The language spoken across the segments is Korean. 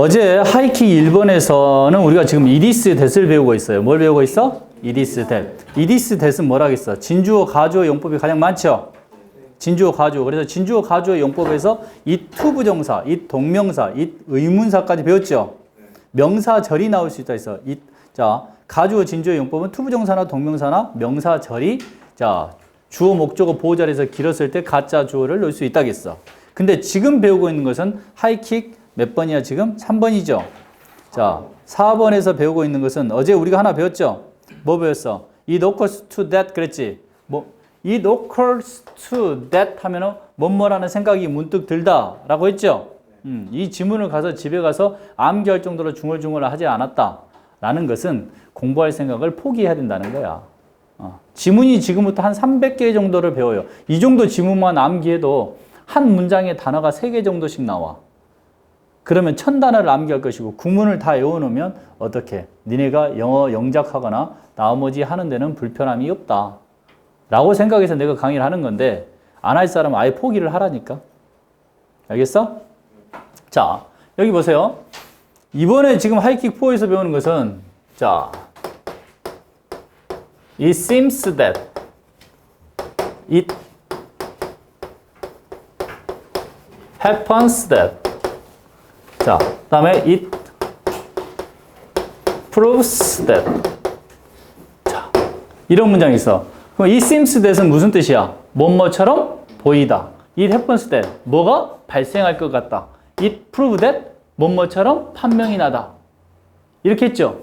어제 하이킥 1번에서는 우리가 지금 이디스 댓을 배우고 있어요. 뭘 배우고 있어? 이디스 댓. 이디스 댓은 뭐라겠어? 진주어, 가주어 용법이 가장 많죠? 진주어, 가주어. 그래서 진주어, 가주어 용법에서 이 투부 정사, 이 동명사, 이 의문사까지 배웠죠? 명사절이 나올 수 있다 해서 이, 자, 가주어, 진주어 용법은 투부 정사나 동명사나 명사절이 자, 주어, 목적어, 보호 자리에서 길었을 때 가짜 주어를 넣을 수 있다겠어. 근데 지금 배우고 있는 것은 하이킥 몇 번이야 지금? 3번이죠. 자, 4번에서 배우고 있는 것은 어제 우리가 하나 배웠죠? 뭐 배웠어? It occurs to that 그랬지? 뭐 It occurs to that 하면은 뭐뭐라는 생각이 문득 들다라고 했죠? 음, 이 지문을 가서 집에 가서 암기할 정도로 중얼중얼 하지 않았다라는 것은 공부할 생각을 포기해야 된다는 거야. 어, 지문이 지금부터 한 300개 정도를 배워요. 이 정도 지문만 암기해도 한 문장에 단어가 3개 정도씩 나와. 그러면 천 단어를 암기할 것이고 구문을 다 외워놓으면 어떻게? 니네가 영어 영작하거나 나머지 하는 데는 불편함이 없다. 라고 생각해서 내가 강의를 하는 건데 안 할 사람은 아예 포기를 하라니까. 알겠어? 자, 여기 보세요. 이번에 지금 하이킥 4에서 배우는 것은 자, It seems that it happens that 자, 그다음에 it proves that 자, 이런 문장이 있어. 그럼 it seems that은 무슨 뜻이야? 뭐뭐처럼 보이다. it happens that 뭐가 발생할 것 같다. it proves that 뭐뭐처럼 판명이 나다. 이렇게 했죠.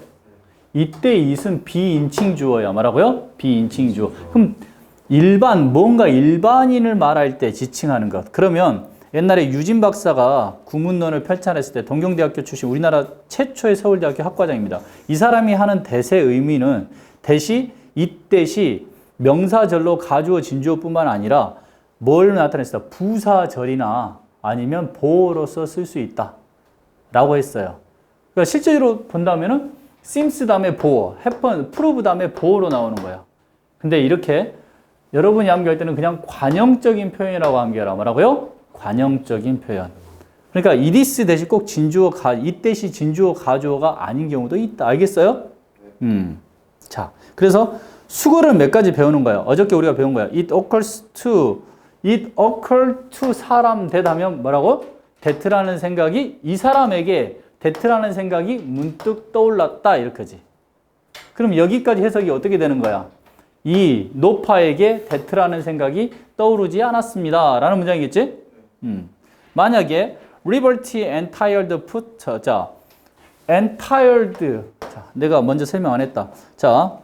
이때 it은 비인칭 주어야. 뭐라고요? 비인칭 주어. 그럼 일반 뭔가 일반인을 말할 때 지칭하는 것. 그러면 옛날에 유진 박사가 구문론을 펼쳐냈을 때 동경대학교 출신 우리나라 최초의 서울대학교 학과장입니다. 이 사람이 하는 대세 의미는 대시 이때시 명사절로 가주어 진주어뿐만 아니라 뭘 나타냈어? 부사절이나 아니면 보어로서 쓸 수 있다. 라고 했어요. 그러니까 실제로 본다면은 seems 다음에 보어, happen, prove 다음에 보어로 나오는 거야. 근데 이렇게 여러분이 암기할 때는 그냥 관형적인 표현이라고 암기하라. 뭐라고요? 관형적인 표현. 그러니까 이디스 대신 꼭 진주어 가, 이때시 진주어 가주어가 아닌 경우도 있다. 알겠어요? 음. 자, 그래서 수거를 몇 가지 배우는 거예요. 어저께 우리가 배운 거야. It occurs to, it occur to 사람 대다면 뭐라고? 데트라는 생각이 이 사람에게 데트라는 생각이 문득 떠올랐다. 이렇게지. 그럼 여기까지 해석이 어떻게 되는 거야? 이 노파에게 데트라는 생각이 떠오르지 않았습니다. 라는 문장이겠지? 음. 만약에 liberty entitled put 자 entitled 자 내가 먼저 설명 안 했다. 자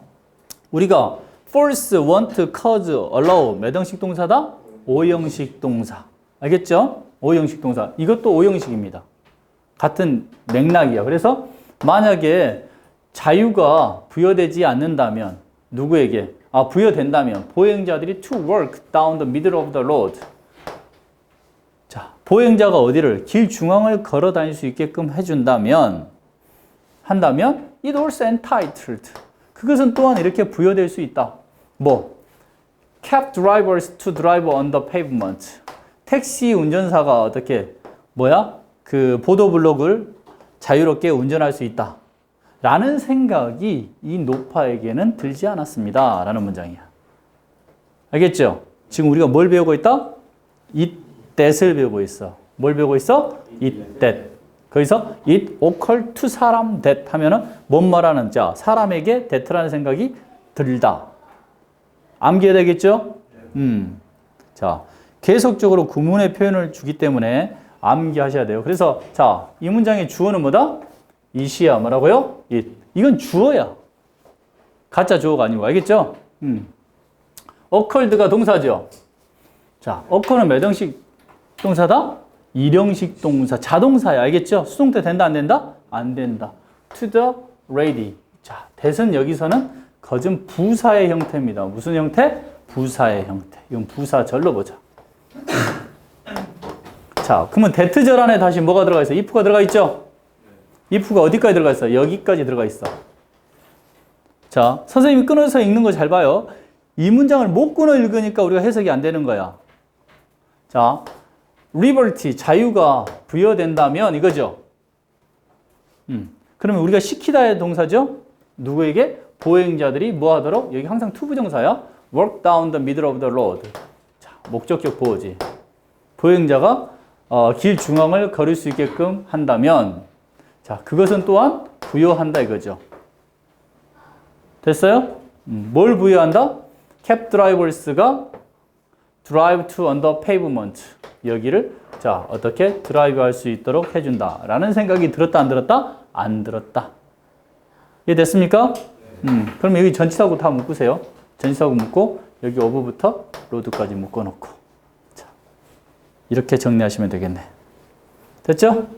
우리가 force, want, cause, allow 몇 형식 동사다? 5형식 동사. 알겠죠? 5형식 동사. 이것도 5형식입니다. 같은 맥락이야. 그래서 만약에 자유가 부여되지 않는다면 누구에게 아 부여된다면 보행자들이 to work down the middle of the road 자 보행자가 어디를 길 중앙을 걸어 다닐 수 있게끔 해준다면 한다면 it also entitled 그것은 또한 이렇게 부여될 수 있다 뭐 kept drivers to drive on the pavement 택시 운전사가 어떻게 뭐야 그 보도 블록을 자유롭게 운전할 수 있다 라는 생각이 이 노파에게는 들지 않았습니다. 라는 문장이야. 알겠죠? 지금 우리가 뭘 배우고 있다? it that을 배우고 있어. 뭘 배우고 있어? it that. 거기서 it occur to 사람 that 하면은 뭔 말하는 자, 사람에게 that라는 생각이 들다. 암기해야 되겠죠? 음. 자, 계속적으로 구문의 표현을 주기 때문에 암기하셔야 돼요. 그래서 자, 이 문장의 주어는 뭐다? 이시야 뭐라고요? 이 이건 주어야. 가짜 주어가 아니고 알겠죠? 음. 어컬드가 동사죠. 자, 어컬은 몇 형식 동사다? 일형식 동사, 자동사야. 알겠죠? 수동태 된다 안 된다? 안 된다. To the ready. 자, 대선 여기서는 거진 부사의 형태입니다. 무슨 형태? 부사의 형태. 이건 부사절로 보자. 자, 그러면 대트절 안에 다시 뭐가 들어가 있어? if가 들어가 있죠? if가 어디까지 들어가 있어? 여기까지 들어가 있어. 자, 선생님이 끊어서 읽는 거 잘 봐요. 이 문장을 못 끊어 읽으니까 우리가 해석이 안 되는 거야. 자, liberty, 자유가 부여된다면 이거죠. 음. 그러면 우리가 시키다의 동사죠? 누구에게? 보행자들이 뭐 하도록? 여기 항상 투부정사야. work down the middle of the road. 자, 목적격 보호지. 보행자가 어, 길 중앙을 걸을 수 있게끔 한다면 자, 그것은 또한 부여한다 이거죠. 됐어요? 음, 뭘 부여한다? 캡 드라이버스가 drive to the pavement. 여기를 자, 어떻게 드라이브 할 수 있도록 해준다. 라는 생각이 들었다, 안 들었다? 안 들었다. 이해됐습니까? 음, 그럼 여기 전치사고 다 묶으세요. 전치사고 묶고, 여기 오브부터 로드까지 묶어놓고. 자, 이렇게 정리하시면 되겠네. 됐죠?